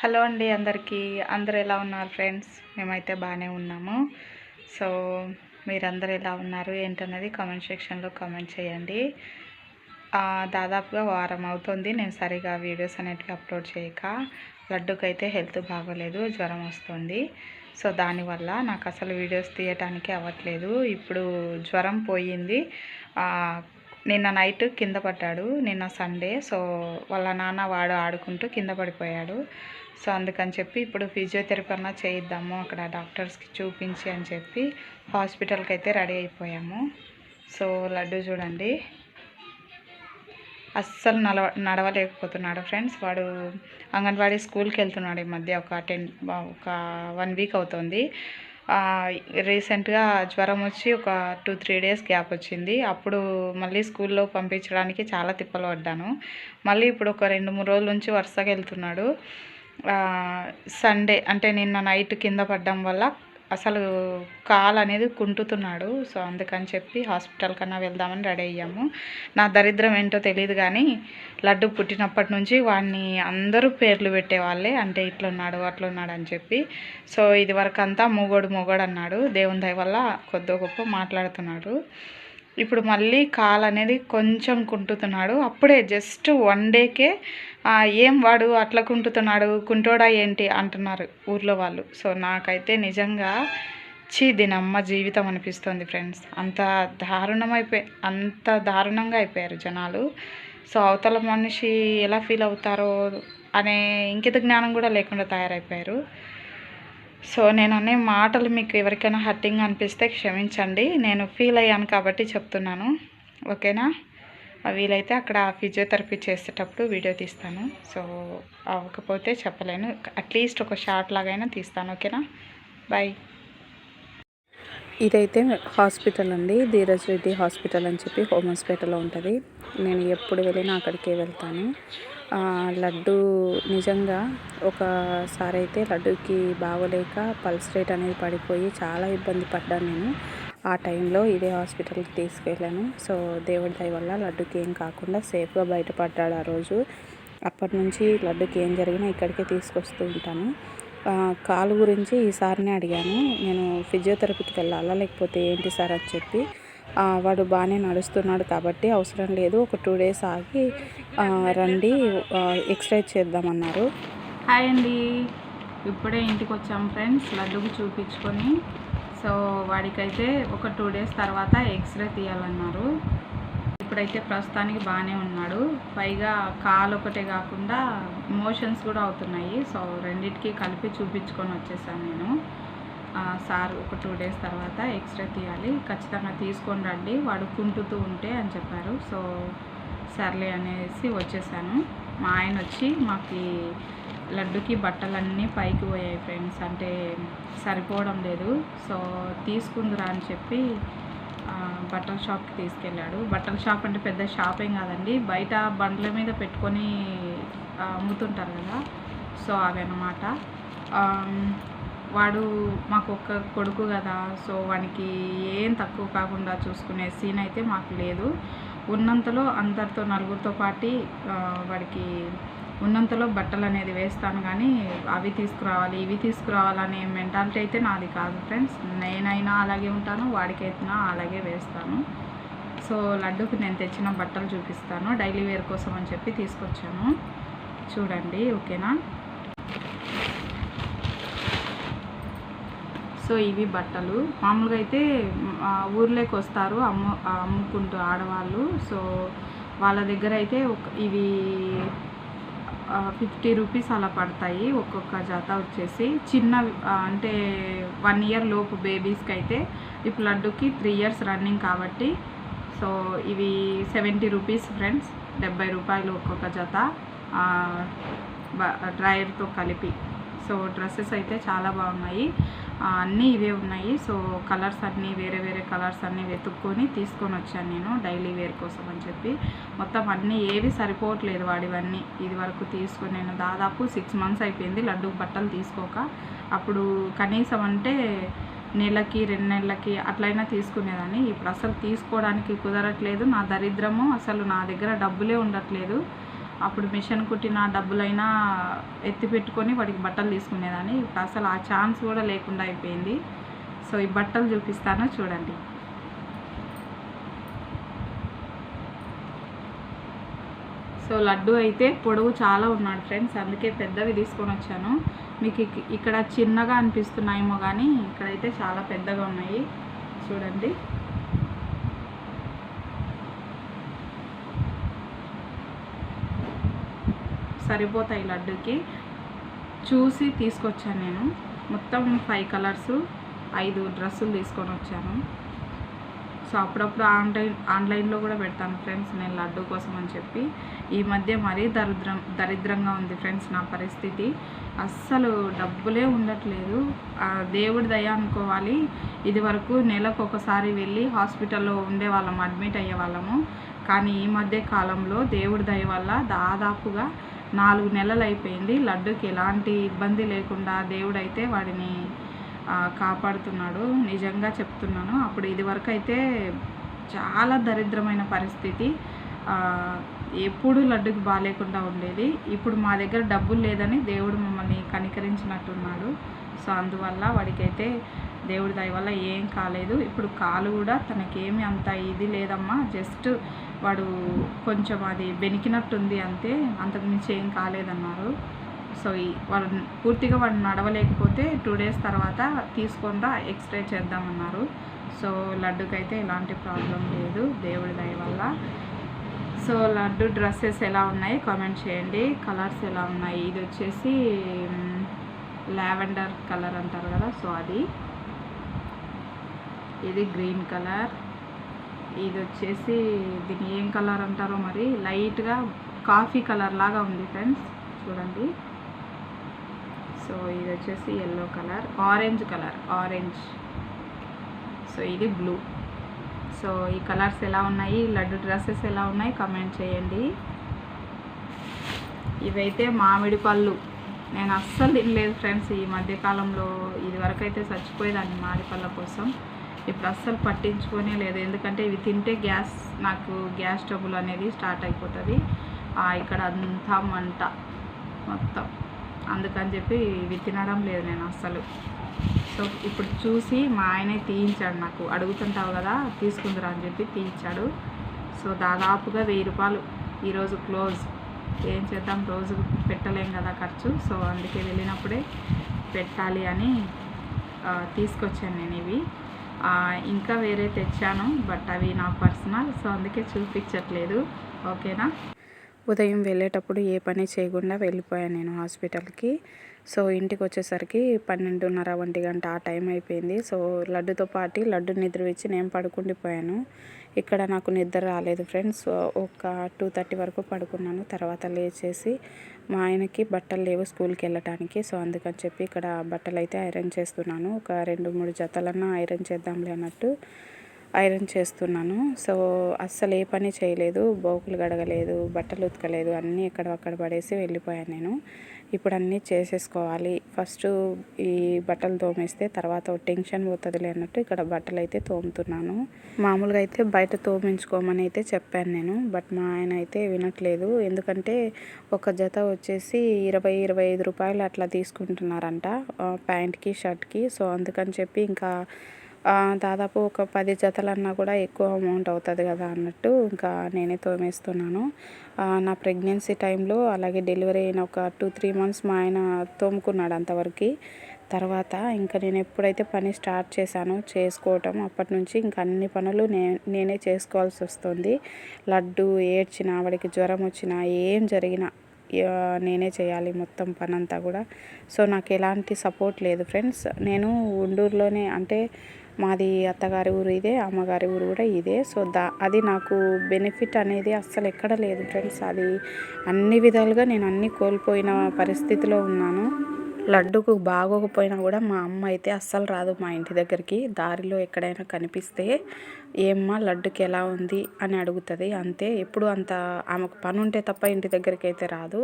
Hello అండి అందరికీ. అందరు ఎలా ఉన్నారు ఫ్రెండ్స్? మేమైతే బాగానే ఉన్నాము. సో మీరందరూ ఎలా ఉన్నారు? ఏంటన్నది కామెంట్ సెక్షన్లో కామెంట్ చేయండి. దాదాపుగా వారం అవుతుంది. నేను సరిగా వీడియోస్ అనేటివి అప్లోడ్ చేయక. లడ్డుకైతే హెల్త్ బాగోలేదు జ్వరం వస్తుంది. సో దానివల్ల నాకు అసలు వీడియోస్ తీయటానికి అవ్వట్లేదు. ఇప్పుడు జ్వరం పోయింది. నిన్న నైట్ కింద పడ్డాడు. నిన్న సండే. సో వాళ్ళ నాన్న వాడు ఆడుకుంటూ కింద పడిపోయాడు. సో అందుకని చెప్పి ఇప్పుడు ఫిజియోథెరపీ అన్నా చేయిద్దాము. అక్కడ డాక్టర్స్కి చూపించి అని చెప్పి హాస్పిటల్కి అయితే రెడీ అయిపోయాము. సో లడ్డు చూడండి. అస్సలు నడవ నడవలేకపోతున్నాడు ఫ్రెండ్స్. వాడు అంగన్వాడీ స్కూల్కి వెళ్తున్నాడు ఈ మధ్య. ఒక టెన్ ఒక వన్ వీక్ అవుతుంది. రీసెంట్గా జ్వరం వచ్చి ఒక టూ త్రీ డేస్ గ్యాప్ వచ్చింది. అప్పుడు మళ్ళీ స్కూల్లో పంపించడానికి చాలా తిప్పలు పడ్డాను. మళ్ళీ ఇప్పుడు ఒక రెండు మూడు రోజుల నుంచి వరుసగా వెళ్తున్నాడు. సండే అంటే నిన్న నైట్ కింద పడ్డం వల్ల అసలు కాలు అనేది కుంటుతున్నాడు. సో అందుకని చెప్పి హాస్పిటల్ కన్నా వెళ్దామని రెడీ అయ్యాము. నా దరిద్రం ఏంటో తెలియదు కానీ లడ్డు పుట్టినప్పటి నుంచి వాడిని అందరూ పేర్లు పెట్టేవాళ్ళే. అంటే ఇట్లున్నాడు అట్లున్నాడు అని చెప్పి. సో ఇది వరకు అంతా మూగోడు మూగోడు అన్నాడు. దేవుని దయ వల్ల కొద్దో గొప్ప మాట్లాడుతున్నాడు. ఇప్పుడు మళ్ళీ కాల్ అనేది కొంచెం కుంటుతున్నాడు. అప్పుడే జస్ట్ వన్ డేకే ఏం వాడు అట్లా కుంటుతున్నాడు? కుంటోడా ఏంటి? అంటున్నారు ఊర్లో వాళ్ళు. సో నాకైతే నిజంగా చీ దీనమ్మ జీవితం అనిపిస్తుంది ఫ్రెండ్స్. అంత దారుణం అంత దారుణంగా అయిపోయారు జనాలు. సో అవతల మనిషి ఎలా ఫీల్ అవుతారో అనే ఇంకిత జ్ఞానం కూడా లేకుండా తయారైపోయారు. సో నేను అనే మాటలు మీకు ఎవరికైనా హర్టింగ్ అనిపిస్తే క్షమించండి. నేను ఫీల్ అయ్యాను కాబట్టి చెప్తున్నాను. ఓకేనా? వీలైతే అక్కడ ఫిజియోథెరపీ చేసేటప్పుడు వీడియో తీస్తాను. సో అవ్వకపోతే చెప్పలేను. అట్లీస్ట్ ఒక షార్ట్ లాగైనా తీస్తాను. ఓకేనా? బాయ్. ఇదైతే హాస్పిటల్ అండి. ధీరజ్ రెడ్డి హాస్పిటల్ అని చెప్పి హోమ్ హాస్పిటల్లో ఉంటుంది. నేను ఎప్పుడు వెళ్ళినా అక్కడికే వెళ్తాను. లడ్డు నిజంగా ఒకసారి అయితే లడ్డుకి బాగోలేక పల్స్ రేట్ అనేది పడిపోయి చాలా ఇబ్బంది పడ్డాను నేను. ఆ టైంలో ఇదే హాస్పిటల్కి తీసుకెళ్ళాను. సో దేవుడి దయ వల్ల లడ్డుకి ఏం కాకుండా సేఫ్గా బయటపడ్డాడు ఆ రోజు. అప్పటి నుంచి లడ్డుకి ఏం జరిగినా ఇక్కడికే తీసుకొస్తూ ఉంటాను. కాలు గురించి ఈసారినే అడిగాను. నేను ఫిజియోథెరపీకి వెళ్ళాలా లేకపోతే ఏంటి సార్ అని చెప్పి. వాడు బాగానే నడుస్తున్నాడు కాబట్టి అవసరం లేదు. ఒక టూ డేస్ ఆగి రండి ఎక్స్రే చేద్దామన్నారు. హాయ్ అండి. ఇప్పుడే ఇంటికి వచ్చాం ఫ్రెండ్స్ లడ్డుకు చూపించుకొని. సో వాడికైతే ఒక టూ డేస్ తర్వాత ఎక్స్రే తీయాలన్నారు. ఇప్పుడైతే ప్రస్తుతానికి బాగానే ఉన్నాడు. పైగా కాలు ఒకటే కాకుండా మోషన్స్ కూడా అవుతున్నాయి. సో రెండింటికి కలిపి చూపించుకొని వచ్చేసాను నేను. సార్ ఒక టూ డేస్ తర్వాత ఎక్స్రే తీయాలి. ఖచ్చితంగా తీసుకొని రండి. వాడు కుంటుతూ ఉంటే అని చెప్పారు. సో సర్లే అనేసి వచ్చేసాను. మా ఆయన వచ్చి మాకు లడ్డుకి బట్టలన్నీ పైకి పోయాయి ఫ్రెండ్స్. అంటే సరిపోవడం లేదు. సో తీసుకుందిరా అని చెప్పి బట్టల షాప్కి తీసుకెళ్ళాడు. బట్టల షాప్ అంటే పెద్ద షాప్ ఏం కాదండి. బయట బండ్ల మీద పెట్టుకొని అమ్ముతుంటారు కదా. సో అవి అన్నమాట వాడు మాకు ఒక్క కొడుకు కదా సో వానికి ఏం తక్కువ కాకుండా చూసుకునే సీన్ అయితే మాకు లేదు. ఉన్నంతలో అందరితో నలుగురితో పాటి వాడికి ఉన్నంతలో బట్టలు అనేది వేస్తాను కానీ అవి తీసుకురావాలి ఇవి తీసుకురావాలనే మెంటాలిటీ అయితే నాది కాదు ఫ్రెండ్స్ నేనైనా అలాగే ఉంటాను వాడికైనా అలాగే వేస్తాను. సో లడ్డూకి నేను తెచ్చిన బట్టలు చూపిస్తాను డైలీ వేర్ కోసం అని చెప్పి తీసుకొచ్చాను. చూడండి ఓకేనా? సో ఇవి బట్టలు. మామూలుగా అయితే ఊర్లోకి వస్తారు అమ్ము అమ్ముకుంటూ ఆడవాళ్ళు. సో వాళ్ళ దగ్గర అయితే ఒక ఇవి ఫిఫ్టీ రూపీస్ అలా పడతాయి ఒక్కొక్క జత వచ్చేసి. చిన్న అంటే వన్ ఇయర్ లోపు బేబీస్కి అయితే ఇప్పుడు లడ్డుకి త్రీ ఇయర్స్ రన్నింగ్ కాబట్టి. సో ఇవి సెవెంటీ రూపీస్ ఫ్రెండ్స్ డెబ్బై రూపాయలు ఒక్కొక్క జత డ్రైయర్తో కలిపి. సో డ్రెస్సెస్ అయితే చాలా బాగున్నాయి. అన్నీ ఇవే ఉన్నాయి. సో కలర్స్ అన్నీ వేరే వేరే కలర్స్ అన్నీ వెతుక్కొని తీసుకొని వచ్చాను నేను డైలీ వేర్ కోసం అని చెప్పి. మొత్తం అన్నీ ఏవి సరిపోవట్లేదు వాడివన్నీ. ఇది వరకు తీసుకొని నేను దాదాపు సిక్స్ మంత్స్ అయిపోయింది లడ్డు బట్టలు తీసుకోక. అప్పుడు కనీసం అంటే నెలకి రెండు నెలలకి అట్లయినా తీసుకునేదాన్ని. ఇప్పుడు అసలు తీసుకోవడానికి కుదరట్లేదు. నా దరిద్రము అసలు నా దగ్గర డబ్బులే ఉండట్లేదు. అప్పుడు మిషన్ కుట్టిన డబ్బులైనా ఎత్తి పెట్టుకొని వాడికి బట్టలు తీసుకునేదాన్ని. ఇప్పుడు అసలు ఆ ఛాన్స్ కూడా లేకుండా అయిపోయింది. సో ఈ బట్టలు చూపిస్తాను చూడండి. సో లడ్డు అయితే పొడవు చాలా ఉన్నాడు ఫ్రెండ్స్. అందుకే పెద్దవి తీసుకొని వచ్చాను. మీకు ఇక్కడ చిన్నగా అనిపిస్తున్నాయేమో కానీ ఇక్కడైతే చాలా పెద్దగా ఉన్నాయి. చూడండి. సరిపోతాయి లడ్డుకి. చూసి తీసుకొచ్చాను నేను. మొత్తం ఫైవ్ కలర్స్ ఐదు డ్రెస్సులు తీసుకొని వచ్చాను. సో అప్పుడప్పుడు ఆన్లైన్ ఆన్లైన్లో కూడా పెడతాను ఫ్రెండ్స్ నేను లడ్డు కోసం అని చెప్పి. ఈ మధ్య మరీ దరిద్రం దరిద్రంగా ఉంది ఫ్రెండ్స్ నా పరిస్థితి. అస్సలు డబ్బులే ఉండట్లేదు. దేవుడి దయ అనుకోవాలి. ఇది వరకు నెలకు ఒకసారి వెళ్ళి హాస్పిటల్లో ఉండే వాళ్ళం అడ్మిట్ అయ్యే వాళ్ళము. కానీ ఈ మధ్య కాలంలో దేవుడి దయ వల్ల దాదాపుగా నాలుగు నెలలు అయిపోయింది. లడ్డుకి ఎలాంటి ఇబ్బంది లేకుండా దేవుడైతే వాడిని కాపాడుతున్నాడు. నిజంగా చెప్తున్నాను. అప్పుడు ఇదివరకు అయితే చాలా దరిద్రమైన పరిస్థితి. ఎప్పుడు లడ్డుకి బాగాలేకుండా ఉండేది. ఇప్పుడు మా దగ్గర డబ్బులు లేదని దేవుడు మమ్మల్ని కనికరించినట్టున్నాడు. సో అందువల్ల వాడికైతే దేవుడి దయ వల్ల ఏం కాలేదు. ఇప్పుడు కాలు కూడా తనకేమి అంత ఇది లేదమ్మా. జస్ట్ వాడు కొంచెం అది బెనికినట్టుంది అంతే అంతకుమించి ఏం కాలేదన్నారు. సో ఈ వాడు పూర్తిగా వాడు నడవలేకపోతే టూ డేస్ తర్వాత తీసుకొని ఎక్స్రే చేద్దామన్నారు. సో లడ్డుకైతే ఎలాంటి ప్రాబ్లం లేదు దేవుడి దయ వల్ల. సో లడ్డు డ్రెస్సెస్ ఎలా ఉన్నాయి కామెంట్ చేయండి. కలర్స్ ఎలా ఉన్నాయి? ఇది వచ్చేసి లావెండర్ కలర్ అంటారు కదా సో అది. ఇది గ్రీన్ కలర్. ఇది వచ్చేసి దీన్ని ఏం కలర్ అంటారో మరి? లైట్గా కాఫీ కలర్ లాగా ఉంది ఫ్రెండ్స్. చూడండి. సో ఇది వచ్చేసి yellow colour. Orange colour. Orange so ఇది బ్లూ సో ఈ కలర్స్ ఎలా ఉన్నాయి? లడ్డు డ్రెస్సెస్ ఎలా ఉన్నాయి? కమెంట్ చేయండి. ఇవైతే మామిడి పళ్ళు. నేను అస్సలు తినలేదు ఫ్రెండ్స్ ఈ మధ్యకాలంలో. ఇది వరకు అయితే చచ్చిపోయేదాన్ని మామిడి పళ్ళ కోసం. ఇప్పుడు అస్సలు పట్టించుకోనే లేదు. ఎందుకంటే ఇవి తింటే గ్యాస్ నాకు గ్యాస్ ట్రబుల్ అనేది స్టార్ట్ అయిపోతుంది. ఇక్కడ అంతా మంట మొత్తం. అందుకని చెప్పి ఇవి తినడం లేదు నేను అస్సలు. సో ఇప్పుడు చూసి మా ఆయనే తీయించాడు నాకు. అడుగుతుంటావు కదా తీసుకుందరా అని చెప్పి తీయించాడు. సో దాదాపుగా వెయ్యి రూపాయలు ఈరోజు క్లోజ్. ఏం చేద్దాం రోజు పెట్టలేం కదా ఖర్చు. సో అందుకే వెళ్ళినప్పుడే పెట్టాలి అని తీసుకొచ్చాను నేను ఇవి. ఇంకా వేరే తెచ్చాను బట్ అవి నా పర్సనల్ సో అందుకే చూపించట్లేదు. ఓకేనా? ఉదయం వెళ్ళేటప్పుడు ఏ పని చేయకుండా వెళ్ళిపోయాను నేను హాస్పిటల్కి. సో ఇంటికి వచ్చేసరికి పన్నెండున్నర ఒంటి గంట ఆ టైం అయిపోయింది. సో లడ్డుతో పాటు లడ్డు నిద్ర వచ్చి నేను పడుకుండిపోయాను. ఇక్కడ నాకు నిద్ర రాలేదు ఫ్రెండ్స్. ఒక టూ థర్టీ వరకు పడుకున్నాను. తర్వాత లేచేసి మా ఆయనకి బట్టలు లేవు స్కూల్కి వెళ్ళటానికి. సో అందుకని చెప్పి ఇక్కడ బట్టలు అయితే ఐరన్ చేస్తున్నాను. ఒక రెండు మూడు జతలన్నా ఐరన్ చేద్దాంలే అన్నట్టు ఐరన్ చేస్తున్నాను. సో అస్సలు ఏ పని చేయలేదు. బోకులు గడగలేదు బట్టలు ఉతకలేదు అన్నీ ఎక్కడ అక్కడ పడేసి వెళ్ళిపోయాను నేను. ఇప్పుడు అన్నీ చేసేసుకోవాలి. ఫస్ట్ ఈ బట్టలు తోమేస్తే తర్వాత టెన్షన్ పోతుందిలే అన్నట్టు ఇక్కడ బట్టలు అయితే తోముతున్నాను. మామూలుగా అయితే బయట తోమించుకోమని అయితే చెప్పాను నేను బట్ మా ఆయన అయితే వినట్లేదు. ఎందుకంటే ఒక జత వచ్చేసి ఇరవై ఇరవై ఐదు రూపాయలు అట్లా తీసుకుంటున్నారంట ప్యాంట్కి షర్ట్కి. సో అందుకని చెప్పి ఇంకా దాదాపు ఒక పది జతలన్నా కూడా ఎక్కువ అమౌంట్ అవుతుంది కదా అన్నట్టు ఇంకా నేనే తోమేస్తున్నాను. నా ప్రెగ్నెన్సీ టైంలో అలాగే డెలివరీ అయిన ఒక టూ త్రీ మంత్స్ మా ఆయన తోముకున్నాడు అంతవరకు. తర్వాత ఇంకా నేను ఎప్పుడైతే పని స్టార్ట్ చేశానో చేసుకోవటం అప్పటి నుంచి ఇంకా అన్ని పనులు నే నేనే చేసుకోవాల్సి వస్తుంది. లడ్డు ఏడ్చినా ఆవిడకి జ్వరం వచ్చినా ఏం జరిగినా నేనే చేయాలి మొత్తం పనంతా కూడా. సో నాకు ఎలాంటి సపోర్ట్ లేదు ఫ్రెండ్స్ నేను ఉండూరులోనే అంటే మాది అత్తగారి ఊరు ఇదే అమ్మగారి ఊరు కూడా ఇదే. సో దా అది నాకు బెనిఫిట్ అనేది అస్సలు ఎక్కడ లేదు ఫ్రెండ్స్. అది అన్ని విధాలుగా నేను అన్ని కోల్పోయిన పరిస్థితిలో ఉన్నాను. లడ్డుకు బాగోకపోయినా కూడా మా అమ్మ అయితే అస్సలు రాదు మా ఇంటి దగ్గరికి. దారిలో ఎక్కడైనా కనిపిస్తే ఏమ్మా లడ్డుకి ఎలా ఉంది? అని అడుగుతుంది. అంతే ఎప్పుడు అంత ఆమెకు పని ఉంటే తప్ప ఇంటి దగ్గరికి అయితే రాదు.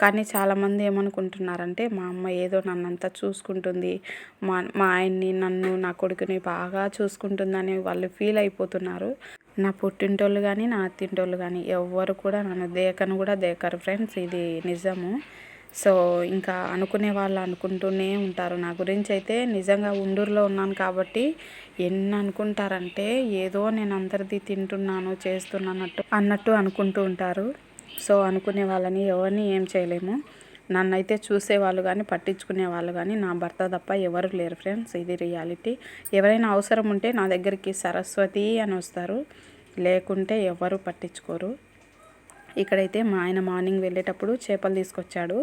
కానీ చాలామంది ఏమనుకుంటున్నారంటే మా అమ్మ ఏదో నన్నంతా చూసుకుంటుంది. మా మా ఆయన్ని నన్ను నా కొడుకుని బాగా చూసుకుంటుందని వాళ్ళు ఫీల్ అయిపోతున్నారు. నా పుట్టింటోళ్ళు కానీ నా అత్తింటోళ్ళు కానీ ఎవ్వరు కూడా నన్ను దేకను కూడా దేకరు. ఫ్రెండ్స్ ఇది నిజము. సో ఇంకా అనుకునే వాళ్ళు అనుకుంటూనే ఉంటారు. నా గురించి అయితే నిజంగా ఉండూరులో ఉన్నాను కాబట్టి ఎన్ని అనుకుంటారంటే ఏదో నేను అందరిది తింటున్నాను చేస్తున్నానట్టు అన్నట్టు అనుకుంటూ ఉంటారు. సో అనుకునే వాళ్ళని ఎవరిని ఏం చేయలేము. నన్నైతే చూసేవాళ్ళు కానీ పట్టించుకునే వాళ్ళు కానీ నా భర్త తప్ప ఎవరు లేరు ఫ్రెండ్స్. ఇది రియాలిటీ. ఎవరైనా అవసరం ఉంటే నా దగ్గరికి సరస్వతి అని వస్తారు. లేకుంటే ఎవరు పట్టించుకోరు. ఇక్కడైతే మా ఆయన మార్నింగ్ వెళ్ళేటప్పుడు చేపలు తీసుకొచ్చాడు.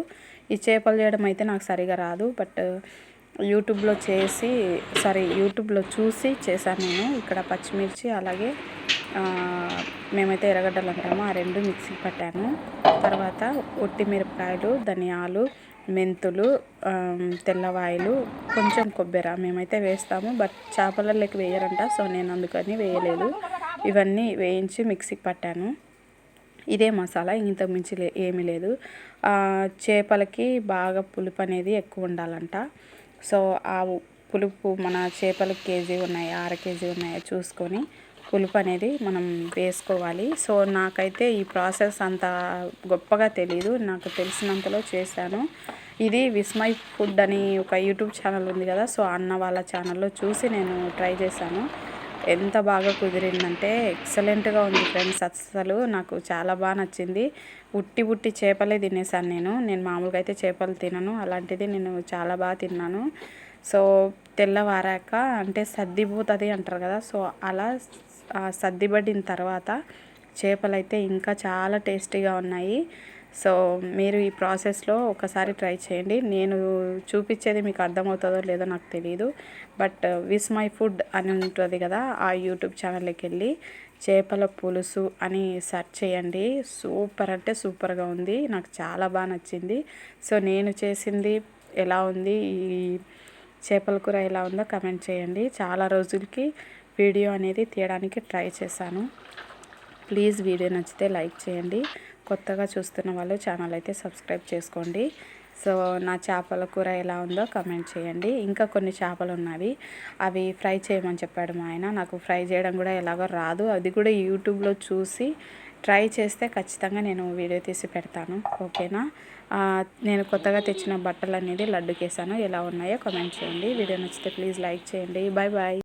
ఈ చేపలు చేయడం అయితే నాకు సరిగా రాదు బట్ యూట్యూబ్లో చేసి సారీ యూట్యూబ్లో చూసి చేశాను నేను. ఇక్కడ పచ్చిమిర్చి అలాగే మేమైతే ఎర్రగడ్డలు అంటాము. ఆ రెండు మిక్సీ పట్టాను. తర్వాత ఒట్టి మిరపకాయలు ధనియాలు మెంతులు తెల్లవాయలు కొంచెం కొబ్బరి మేమైతే వేస్తాము. బట్ చేపలలోకి వేయరంట సో నేను అందుకని వేయలేదు. ఇవన్నీ వేయించి మిక్సీకి పట్టాను. ఇదే మసాలా ఇంతకు మించి లే ఏమీ లేదు. చేపలకి బాగా పులుపు అనేది ఎక్కువ ఉండాలంట. సో ఆ పులుపు మన చేపలు కేజీ ఉన్నాయి అర కేజీ ఉన్నాయో చూసుకొని పులుపు అనేది మనం వేసుకోవాలి. సో నాకైతే ఈ ప్రాసెస్ అంత గొప్పగా తెలియదు నాకు తెలిసినంతలో చేశాను. ఇది విస్మయ్ ఫుడ్ అని ఒక యూట్యూబ్ ఛానల్ ఉంది కదా సో అన్న వాళ్ళ ఛానల్లో చూసి నేను ట్రై చేశాను. ఎంత బాగా కుదిరిందంటే ఎక్సలెంట్గా ఉంది ఫ్రెండ్స్. అస్సలు నాకు చాలా బాగా నచ్చింది. ఉట్టి ఉట్టి చేపలే తినేసాను నేను. నేను మామూలుగా అయితే చేపలు తినను. అలాంటిది నేను చాలా బాగా తిన్నాను. సో తెల్లవారాక అంటే సర్దిపోతుంది అంటారు కదా సో అలా సర్దిబడిన తర్వాత చేపలు అయితే ఇంకా చాలా టేస్టీగా ఉన్నాయి. సో మీరు ఈ ప్రాసెస్లో ఒకసారి ట్రై చేయండి. నేను చూపించేది మీకు అర్థమవుతుందో లేదో నాకు తెలియదు బట్ విస్ మై ఫుడ్ అని ఉంటుంది కదా ఆ యూట్యూబ్ ఛానల్కి వెళ్ళి చేపల పులుసు అని సెర్చ్ చేయండి. సూపర్ అంటే సూపర్గా ఉంది నాకు చాలా బాగా నచ్చింది. సో నేను చేసింది ఎలా ఉంది ఈ చేపల కూర ఎలా ఉందో కమెంట్ చేయండి. చాలా రోజులకి వీడియో అనేది తీయడానికి ట్రై చేశాను. ప్లీజ్ వీడియో నచ్చితే లైక్ చేయండి. కొత్తగా చూస్తున్న వాళ్ళు ఛానల్ అయితే సబ్స్క్రైబ్ చేసుకోండి. సో నా చేపల కూర ఎలా ఉందో కమెంట్ చేయండి. ఇంకా కొన్ని చేపలు ఉన్నవి. అవి ఫ్రై చేయమని చెప్పాడు మా ఆయన. నాకు ఫ్రై చేయడం కూడా ఎలాగో రాదు. అది కూడా యూట్యూబ్లో చూసి ట్రై చేస్తే ఖచ్చితంగా నేను వీడియో తీసి పెడతాను. ఓకేనా? నేను కొత్తగా తెచ్చిన బట్టలు అనేది లడ్డుకేసాను. ఎలా ఉన్నాయో కమెంట్ చేయండి. వీడియో నచ్చితే ప్లీజ్ లైక్ చేయండి. Bye bye